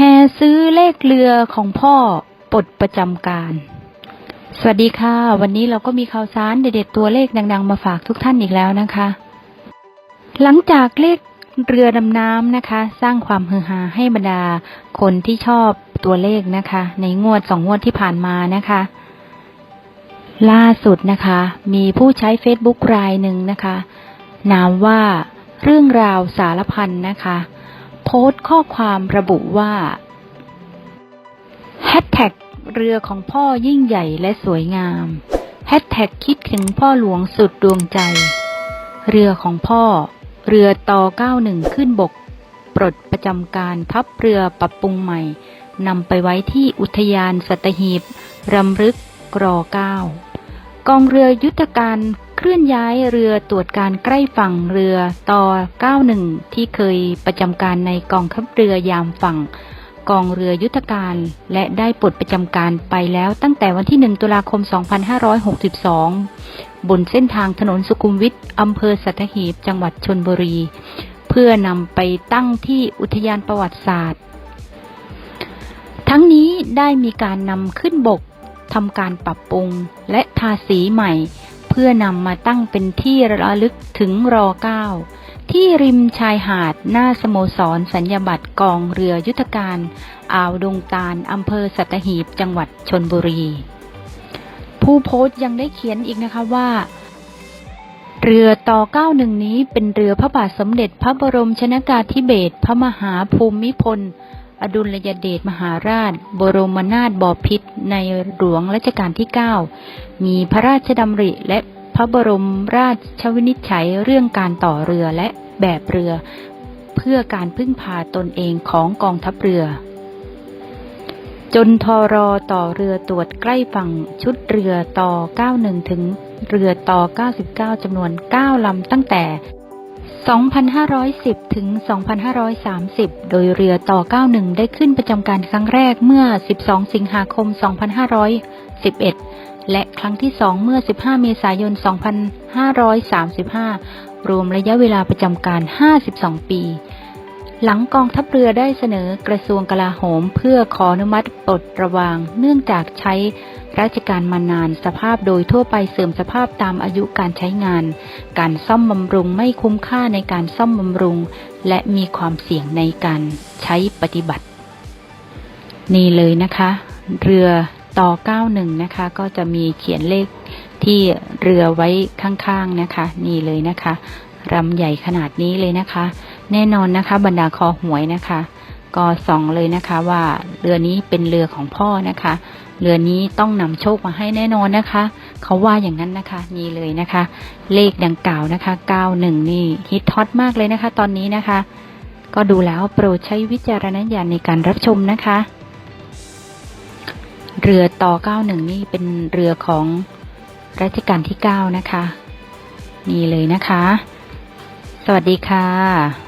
แห่ซื้อเลขเรือของพ่อปลดประจำการ สวัสดีค่ะ วันนี้เราก็มีข่าวสารเด็ดๆตัวเลขดังๆ มาฝากทุกท่านอีกแล้วนะคะ หลังจากเลขเรือดำน้ำนะคะ สร้างความฮือฮาให้บรรดาคนที่ชอบตัวเลขนะคะ ในงวดสองงวดที่ผ่านมานะคะ ล่าสุดนะคะ มีผู้ใช้ Facebook รายหนึ่งนะคะ นามว่าเรื่องราวสารพันนะคะ โพสต์ข้อความระบุว่าแฮชแท็กเรือของพ่อยิ่งใหญ่และสวยงามแฮชแท็กคิดถึงพ่อหลวงสุดดวงใจ เรือของพ่อ เรือต่อ 91 ขึ้นบก ปลดประจำการทัพเรือปรับปรุงใหม่นำไปไว้ที่อุทยานสัตหีบรำลึกกรอเก้ากองเรือยุทธการ เคลื่อนย้ายเรือตรวจการใกล้ฝั่งเรือต่อ 91 ที่เคยประจำการในกองทัพเรือยามฝั่ง กองเรือยุทธการ และได้ปลดประจำการไปแล้วตั้งแต่วันที่ 1 ตุลาคม 2562 บนเส้นทางถนนสุขุมวิทอำเภอสัตหีบจังหวัดชนบุรี เพื่อนำไปตั้งที่อุทยานประวัติศาสตร์ ทั้งนี้ได้มีการนำขึ้นบกทำการปรับปรุงและทาสีใหม่ พื่อนำมาตั้งเป็นที่ระลึกถึงรอเก้าที่ริมชายหาดหน้าสโมสรสัญญาบัตรกองเรือยุทธการอ่าวดงตาลอำเภอสัตหีบจังหวัดชนบุรี ผู้โพสต์ยังได้เขียนอีกนะคะว่า เรือต่อ 91 นี้เป็นเรือพระบาทสมเด็จพระบรมชนากาธิเบศรพระมหาภูมิพล อดุลยเดชมหาราช บรมนาถบพิตรในหลวงรัชกาลที่ 9 มีพระราชดำริและพระบรมราชวินิจฉัยเรื่องการต่อเรือและแบบเรือ เพื่อการพึ่งพาตนเองของกองทัพเรือ จนทอรอต่อเรือตรวจใกล้ฝั่งชุดเรือต่อ 91 ถึงเรือต่อ 99จำนวน 9 ลำตั้งแต่ 2,510 ถึง 2,530 โดยเรือต่อ 91 ได้ขึ้นประจำการครั้งแรกเมื่อ 12 สิงหาคม 2511 และครั้งที่ 2 เมื่อ 15 เมษายน 2535 รวมระยะเวลาประจำการ 52 ปี หลังกองทัพเรือได้เสนอกระทรวงกลาโหม เพื่อขออนุมัติปลดระวาง เนื่องจากใช้ ราชการมานานสภาพโดยทั่วไปเสื่อมสภาพตามอายุการใช้งาน การซ่อมบำรุงไม่คุ้มค่าในการซ่อมบำรุง และมีความเสี่ยงในการใช้ปฏิบัติ นี่เลยนะคะ เรือต่อ 91 นะคะ ก็จะมีเขียนเลขที่เรือไว้ข้างๆนะคะ นี่เลยนะคะรำใหญ่ขนาดนี้เลยนะคะ แน่นอนนะคะ บรรดาคอหวยนะคะ ก็ส่องเลยนะคะว่าเรือนี้เป็นเรือของพ่อนะคะ เรือนี้ต้องนำโชคมาให้แน่นอนนะคะ เขาว่าอย่างนั้นนะคะ นี่เลยนะคะ เลขดังกล่าวนะคะ 91 นี่ฮิตฮอตมากเลยนะคะ ตอนนี้นะคะ ก็ดูแล้วโปรดใช้วิจารณญาณในการรับชมนะคะ เรือต่อ 91 นี่เป็นเรือของรัชกาลที่ 9 นะคะ นี่เลยนะคะ สวัสดีค่ะ